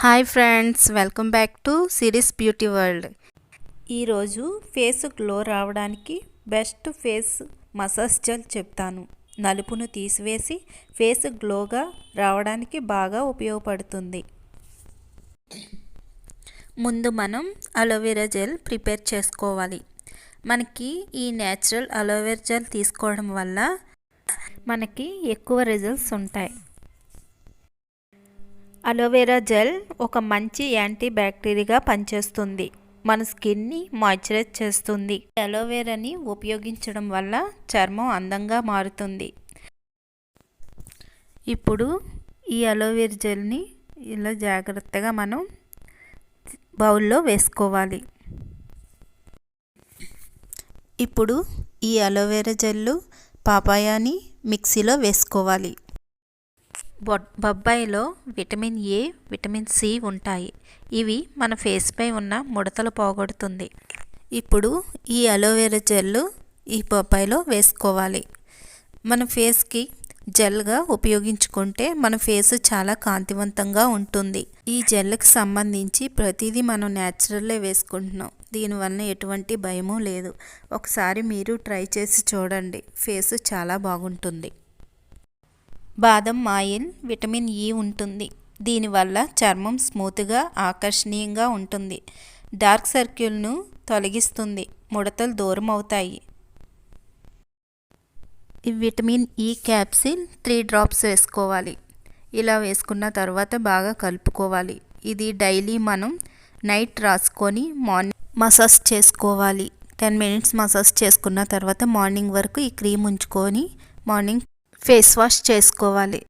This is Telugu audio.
Hi friends welcome back to Siris beauty world. ఈరోజు ఫేస్ గ్లో రావడానికి బెస్ట్ ఫేస్ మసాజ్ జెల్ చెప్తాను. నలుపును తీసివేసి ఫేస్ గ్లోగా రావడానికి బాగా ఉపయోగపడుతుంది. ముందు మనం అలోవెరా జెల్ ప్రిపేర్ చేసుకోవాలి. మనకి ఈ నేచురల్ అలోవెరా జెల్ తీసుకోవడం వల్ల మనకి ఎక్కువ రిజల్ట్స్ ఉంటాయి. అలోవెరా జెల్ ఒక మంచి యాంటీ బ్యాక్టీరియాగా పనిచేస్తుంది. మన స్కిన్ని మాయిశ్చరైజ్ చేస్తుంది. అలోవెరాని ఉపయోగించడం వల్ల చర్మం అందంగా మారుతుంది. ఇప్పుడు ఈ అలోవెరా జెల్ని ఇలా జాగ్రత్తగా మనం బౌల్లో వేసుకోవాలి. ఇప్పుడు ఈ అలోవెరా జెల్లు పాపాయాని మిక్సీలో వేసుకోవాలి. బొబ్బాయిలో విటమిన్ ఏ విటమిన్ సి ఉంటాయి. ఇవి మన ఫేస్పై ఉన్న ముడతలు పోగొడుతుంది. ఇప్పుడు ఈ అలోవెరా జెల్ ఈ బొబ్బాయిలో వేసుకోవాలి. మన ఫేస్కి జెల్గా ఉపయోగించుకుంటే మన ఫేస్ చాలా కాంతివంతంగా ఉంటుంది. ఈ జెల్కి సంబంధించి ప్రతిదీ మనం న్యాచురల్లే వేసుకుంటున్నాం. దీనివల్ల ఎటువంటి భయము లేదు. ఒకసారి మీరు ట్రై చేసి చూడండి. ఫేస్ చాలా బాగుంటుంది. బాదం ఆయిల్ విటమిన్ ఈ ఉంటుంది. దీనివల్ల చర్మం స్మూత్గా ఆకర్షణీయంగా ఉంటుంది. డార్క్ సర్కిల్ను తొలగిస్తుంది. ముడతలు దూరం అవుతాయి. ఈ vitamin E capsule three drops వేసుకోవాలి. ఇలా వేసుకున్న తర్వాత బాగా కలుపుకోవాలి. ఇది డైలీ మనం నైట్ రాసుకొని మార్నింగ్ మసాజ్ చేసుకోవాలి. టెన్ మినిట్స్ మసాజ్ చేసుకున్న తర్వాత మార్నింగ్ వరకు ఈ క్రీమ్ ఉంచుకొని మార్నింగ్ ఫేస్ వాష్ చేసుకోవాలి.